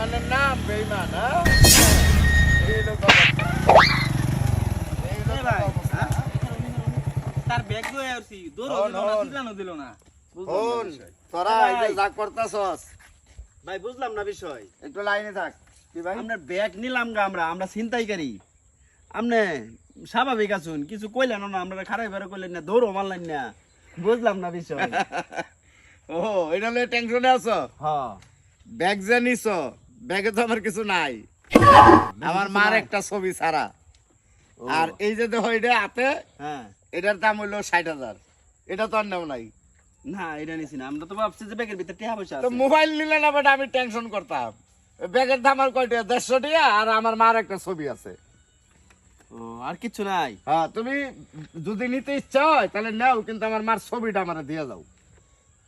বেইমানের নাম বেইমান হ্যাঁ। তার ব্যাগ দিয়ে আসছি দৌড়ও হন, দিল না হন। চিল্লানো দিল না। বুঝলাম শোন, না বিষয়। তোরা এই যে যা করতাছস, ভাই বুঝলাম না বিষয়। একটু লাইনে থাক। কি ভাই? আমরা ব্যাগ নিলাম গা আমরা আমরা ছিনতাইকারী। আমনে স্বাভাবিক আছুন কিছু কইলেন না আমরা খারাপ বেরো কইলেন না দৌড়ও মারলেন না। বুঝলাম না বিষয়। ও এটা টেনশনে আছো? হ্যাঁ। ব্যাগ যে নিছ ব্যাগে তো আমার কিছু নাই। আমার মার একটা ছবি ছাড়া। আর এই যে দেখো এটা হাতে হ্যাঁ। এটার দাম হইল ষাট হাজার। এটা তো আর নেও নাই। না এটা নিছি না। আমরা তো ভাবছি যে ব্যাগের ভিতরে টাকা পয়সা তো আছে। মোবাইল নিলে না বেটা আমি টেনশন করতাম। ব্যাগের দাম আর কয়টা? দেড়শো টাকা আর আমার মার একটা ছবি আছে। ও আর কিছু নাই? হ্যাঁ তুমি যদি নিতে ইচ্ছা হয় তাহলে নাও কিন্তু আমার মার ছবিটা আমার দিয়ে যাও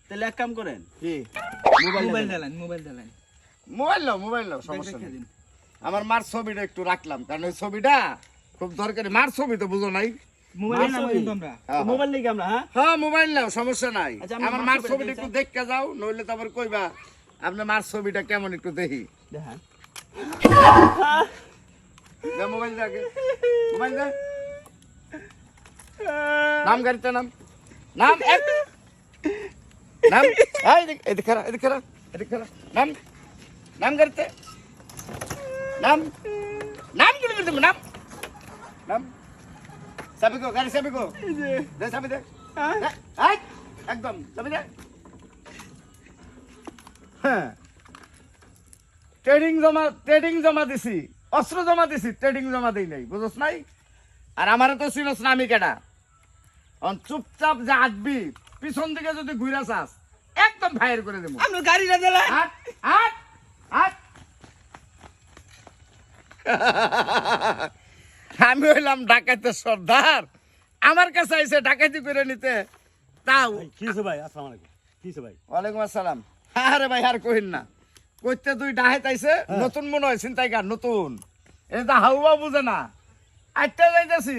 তাহলে এক কাম করেন। কি? মোবাইল মোবাইল দেন। মোবাইল চালান মোবাইল নাও মোবাইল নাও সমস্যা নেই আমার মার ছবিটা একটু রাখলাম কারণ ওই ছবিটা খুব দরকারি মার ছবি তো বুঝো নাই নাম ছবি। হ্যাঁ, মোবাইল নিয়ে আমরা হ্যাঁ হ্যাঁ মোবাইল নাও সমস্যা নাই আচ্ছা, আমার মার মার ছবিটা ছবিটা একটু দেখতে- দেখতে যাও নইলে তো আবার কইবা আপনার মার ছবিটা কেমন একটু দেখি মোবাইল দে মোবাইল দে নাম গাড়িতে নাম নাম এক নাম এই এদিক এদিক খারা এদিক খারা এদিক খারা নাম নাম গাড়িতে? নাম? নামগুলো করতে নাম? নাম? চাবি গো গাড়ি চাবি গো। দে চাবি দে। দে, এই, একদম চাবি দে। হ্যাঁ। ট্রেডিং জমা ট্রেডিং জমা দিছি। অস্ত্র জমা দিছি ট্রেডিং জমা দেই নাই বুঝছ নাই? আর আমারে তো চিনস না আমি কেডা? অন চুপচাপ যে আসবি পিছন দিকে যদি ঘুরে চাস একদম ফায়ার করে দেবো। আমরা গাড়িটা দিলাম হাট হাট। আমি হইলাম ডাকাতের সর্দার। আমার কাছে আইসে ডাকাতি করে নিতে। তাও কি হয়েছে ভাই? আসসালামু আলাইকুম। কি হয়েছে ভাই? ওয়ালাইকুম আসসালাম। আরে ভাই আর কহিন না। কইতে তুই ডাহেত আইছে নতুন মনে হয় চিন্তাই কার নতুন। এটা তো হাউয়া বুঝে না। আটটা যাইতেছি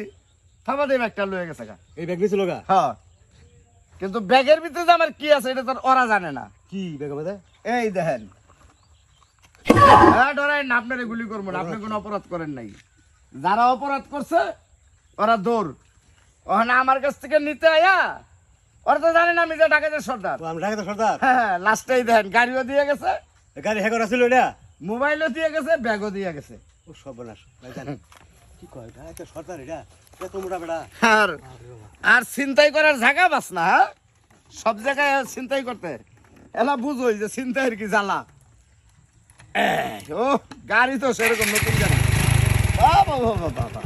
থামা দেব একটা লয়ে গেছে গা। এই ব্যাগ নিয়েছিল গা? হ্যাঁ। কিন্তু ব্যাগের ভিতরে যে আমার কি আছে এটা তোর ওরা জানে না। কি মধ্যে এই দেখেন। হ্যাঁ ডরাই না আপনারে গুলি করব না আপনি কোনো অপরাধ করেন নাই। যারা অপরাধ করছে ওরা দৌড় ওখানে আমার কাছ থেকে নিতে আয়া ওরা তো জানে না আমি যে ডাকাতের সর্দার। আমি সর্দার? হ্যাঁ লাস্টেই দেখেন গাড়িও দিয়ে গেছে। গাড়ি হ্যাঁ করা ছিল এটা? মোবাইলও দিয়ে গেছে ব্যাগও দিয়ে গেছে। ও সর্বনাশ ভাই জানেন কি কয় ঢাকাতে সর্দার এটা? এত মোটা বেড়া আর আর চিন্তাই করার জায়গা বাস না হ্যাঁ? সব জায়গায় চিন্তাই করতে। এলা বুঝোই যে চিন্তাইয়ের কি জ্বালা। ও গাড়ি তো সেরকম নতুন গাড়ি। বাবা বাবা বাবা